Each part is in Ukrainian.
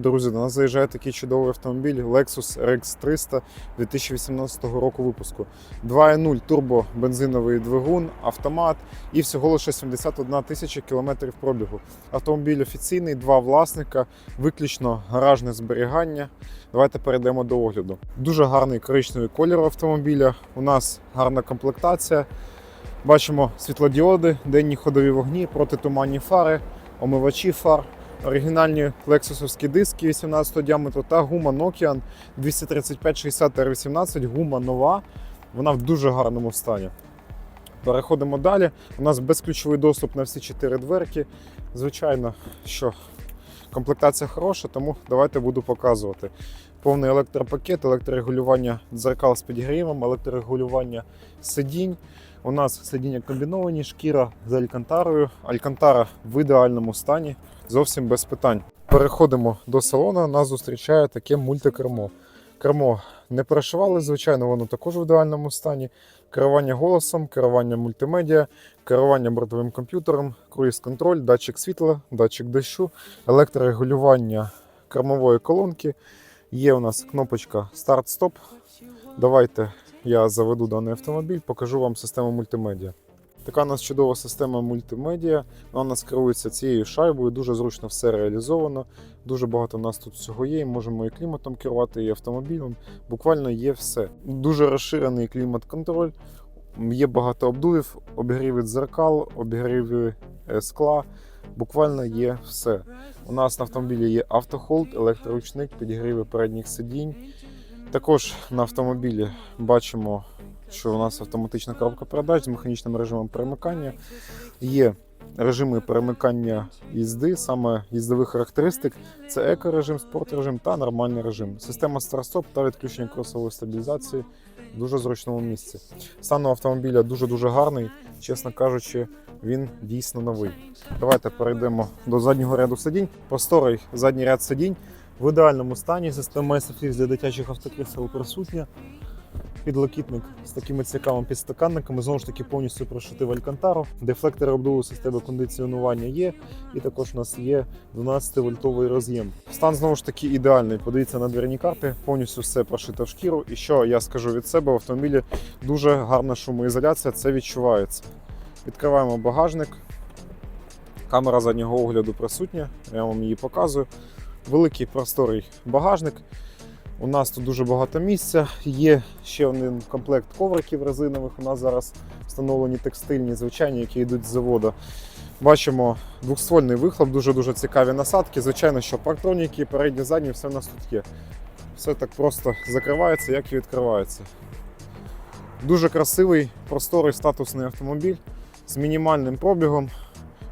Друзі, до нас заїжджає такий чудовий автомобіль Lexus RX 300 2018 року випуску. 2.0 турбо бензиновий двигун, автомат і всього лише 71 тисяча кілометрів пробігу. Автомобіль офіційний, два власника, виключно гаражне зберігання. Давайте перейдемо до огляду. Дуже гарний коричневий колір автомобіля. У нас гарна комплектація. Бачимо світлодіоди, денні ходові вогні, протитуманні фари, омивачі фар, оригінальні лексусовські диски 18 діаметру та гума Nokian 235-60 R18, гума нова. Вона в дуже гарному стані. Переходимо далі. У нас безключовий доступ на всі чотири дверки. Звичайно, що комплектація хороша, тому давайте буду показувати. Повний електропакет, електрорегулювання дзеркал з підігрівом, електрорегулювання сидінь. У нас сидіння комбіновані, шкіра з алькантарою. Алькантара в ідеальному стані, зовсім без питань. Переходимо до салону. Нас зустрічає таке мультикермо. Кермо не перешивали, звичайно, воно також в ідеальному стані. Керування голосом, керування мультимедіа, керування бортовим комп'ютером, круїз-контроль, датчик світла, датчик дощу, електрорегулювання кермової колонки. Є у нас кнопочка старт-стоп. Давайте я заведу даний автомобіль, покажу вам систему мультимедіа. Така у нас чудова система мультимедіа. Вона у нас керується цією шайбою, дуже зручно все реалізовано. Дуже багато у нас тут всього є. Можемо і кліматом керувати, і автомобілем. Буквально є все. Дуже розширений клімат-контроль. Є багато обдувів, обігріви дзеркал, обігріви е, скла. Буквально є все. У нас на автомобілі є автохолд, електроручник, підігріви передніх сидінь. Також на автомобілі бачимо, що у нас автоматична коробка передач з механічним режимом перемикання. Є режими перемикання їзди, саме їздових характеристик. Це екорежим, спортрежим та нормальний режим. Система старт-стоп та відключення кросової стабілізації в дуже зручному місці. Стан автомобіля дуже-дуже гарний. Чесно кажучи, він дійсно новий. Давайте перейдемо до заднього ряду сидінь. Просторий задній ряд сидінь в ідеальному стані. Система SFX для дитячих автокрісел присутня. Підлокітник з такими цікавими підстаканниками, знову ж таки повністю прошитий в алькантару. Дефлектори обдуву системи кондиціонування є, і також у нас є 12-вольтовий роз'єм. Стан знову ж таки ідеальний. Подивіться на дверні карти, повністю все прошито в шкіру. І що я скажу від себе, в автомобілі дуже гарна шумоізоляція, це відчувається. Відкриваємо багажник. Камера заднього огляду присутня, я вам її показую. Великий просторий багажник. У нас тут дуже багато місця. Є ще один комплект ковриків резинових. У нас зараз встановлені текстильні, звичайні, які йдуть з заводу. Бачимо двохствольний вихлоп, дуже-дуже цікаві насадки. Звичайно, що парктроніки, передні, задні, все в нас тут є. Все так просто закривається, як і відкривається. Дуже красивий, просторий статусний автомобіль з мінімальним пробігом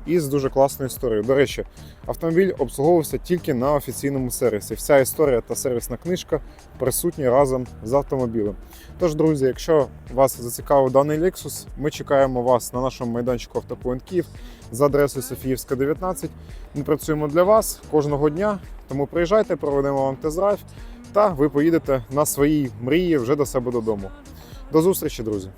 і з дуже класною історією. До речі, автомобіль обслуговувався тільки на офіційному сервісі. Вся історія та сервісна книжка присутні разом з автомобілем. Тож, друзі, якщо вас зацікавив даний Lexus, ми чекаємо вас на нашому майданчику Автопоінт Київ за адресою Софіївська, 19. Ми працюємо для вас кожного дня, тому приїжджайте, проведемо вам тест-драйв та ви поїдете на своїй мрії вже до себе додому. До зустрічі, друзі!